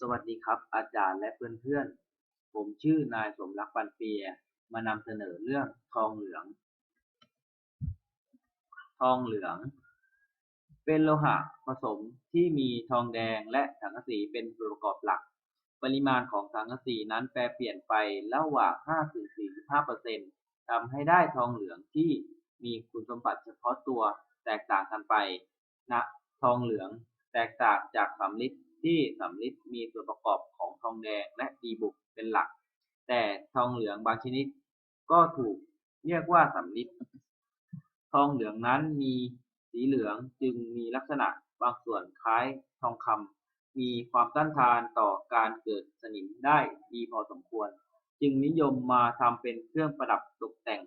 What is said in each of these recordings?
สวัสดีครับ อาจารย์และเพื่อนๆ ผมชื่อนายสมรักปันเปีย มานำเสนอเรื่องทองเหลือง ทองเหลือง เป็นโลหะผสมที่มีทองแดงและสังกะสีเป็นส่วนประกอบหลัก ปริมาณของสังกะสีนั้นแปรเปลี่ยนไประหว่าง 5-45%ทำให้ได้ทองเหลืองที่มีคุณสมบัติเฉพาะตัวแตกต่างกันไปนะทองเหลืองแตกต่างจากสำริด ที่สำริดมีส่วนประกอบของทองแดงและดีบุกเป็นหลัก แต่ทองเหลืองบางชนิดก็ถูกเรียกว่าสำริดทองเหลืองนั้นมีสีเหลืองจึงมีลักษณะบางส่วนคล้ายทองคำมีความต้านทานต่อการเกิดสนิมได้ดีพอสมควร จึงนิยมมาทำเป็นเครื่องประดับตกแต่ง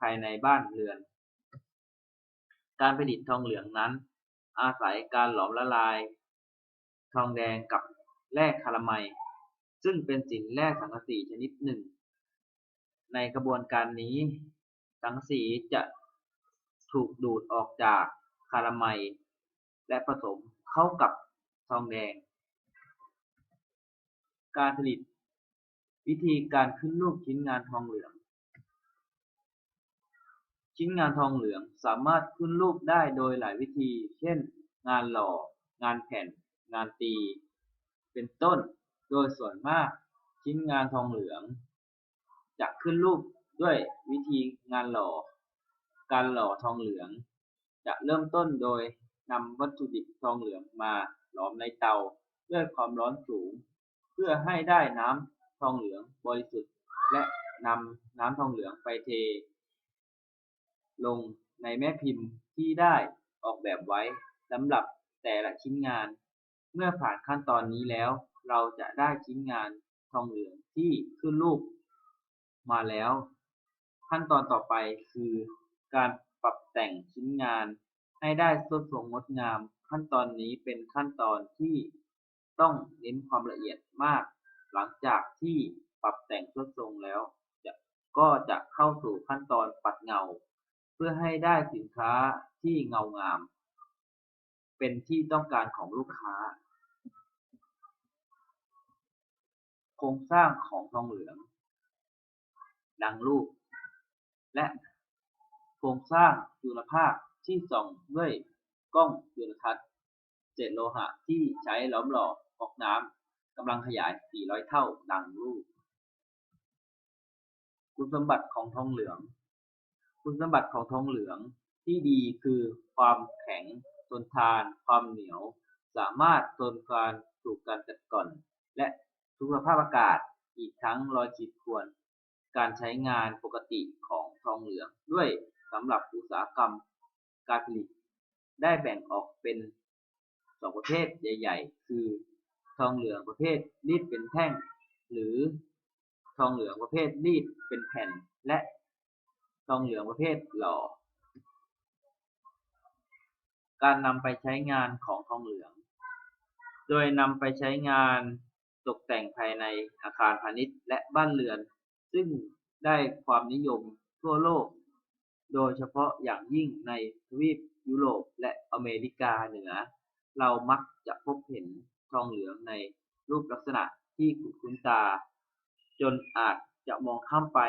ภายในบ้านเรือน การผลิตทองเหลืองนั้น อาศัยการหลอมละลาย ทองแดงกับแร่คาราไมด์ซึ่งเป็นสินแร่สังกะสีชนิดหนึ่ง ในกระบวนการนี้ สังกะสีจะถูกดูดออกจากคาราไมด์และผสมเข้ากับทองแดง การผลิต วิธีการขึ้นรูปชิ้นงานทองเหลือง ชิ้นงานทองเหลืองสามารถขึ้นรูปได้โดยหลายวิธี เช่น งานหล่อ งานแผ่น งานตี เป็นต้น โดยส่วนมากชิ้นงานทองเหลือง จะขึ้นรูปด้วยวิธีงานหล่อ การหล่อทองเหลือง จะเริ่มต้นโดยนำวัตถุดิบทองเหลืองมาหลอมในเตาด้วยความร้อนสูง เพื่อให้ได้น้ำทองเหลืองบริสุทธิ์และนำน้ำทองเหลืองไปเท ลงในแม่พิมพ์ที่ได้ออกแบบไว้สำหรับแต่ละชิ้นงาน เมื่อผ่านขั้นตอนนี้แล้ว เราจะได้ชิ้นงานทองเหลืองที่ขึ้นรูปมาแล้ว ขั้นตอนต่อไปคือการปรับแต่งชิ้นงานให้ได้สดทรงงดงาม ขั้นตอนนี้เป็นขั้นตอนที่ต้องเน้นความละเอียดมาก หลังจากที่ปรับแต่งสดทรงแล้วจะก็จะเข้าสู่ขั้นตอนปัดเงา เพื่อให้ได้สินค้าที่เงางาม เป็นที่ต้องการของลูกค้า โครงสร้างของทองเหลือง ดังรูป และโครงสร้างจุลภาคที่ส่องด้วยกล้องจุลทรรศน์เศษโลหะที่ใช้หลอมหล่อฟอกน้ำกำลังขยาย 400 เท่าดังรูป คุณสมบัติของทองเหลือง คุณสมบัติของทองเหลืองที่ดีคือความแข็ง ทนทานความเหนียว สามารถทนการถูกการกัดกร่อน และทุกสภาพอากาศอีกทั้งรอยขีดข่วนการใช้งานปกติของทองเหลืองด้วยสำหรับอุตสาหกรรมการผลิต ได้แบ่งออกเป็นสองประเภทใหญ่ ๆ คือ ทองเหลืองประเภทรีดเป็นแท่ง หรือทองเหลืองประเภทรีดเป็นแผ่น และทองเหลืองประเภทหล่อ การนำไปใช้งานของทองเหลือง โดยนำไปใช้งานตกแต่งภายในอาคารพาณิชย์และบ้านเรือน ซึ่งได้ความนิยมทั่วโลก โดยเฉพาะอย่างยิ่งในทวีปยุโรปและอเมริกาเหนือ เรามักจะพบเห็นทองเหลืองในรูปลักษณะที่คุ้นตา จนอาจจะมองข้ามไป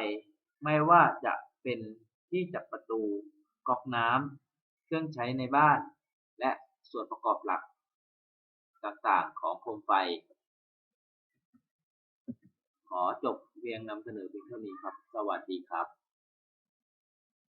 ไม่ว่าจะเป็นที่จับประตู กอกน้ำเครื่องใช้ในบ้าน ส่วนประกอบหลักต่างๆของโคมไฟ ขอจบเพียงนำเสนอเพียงเท่านี้ครับ สวัสดีครับ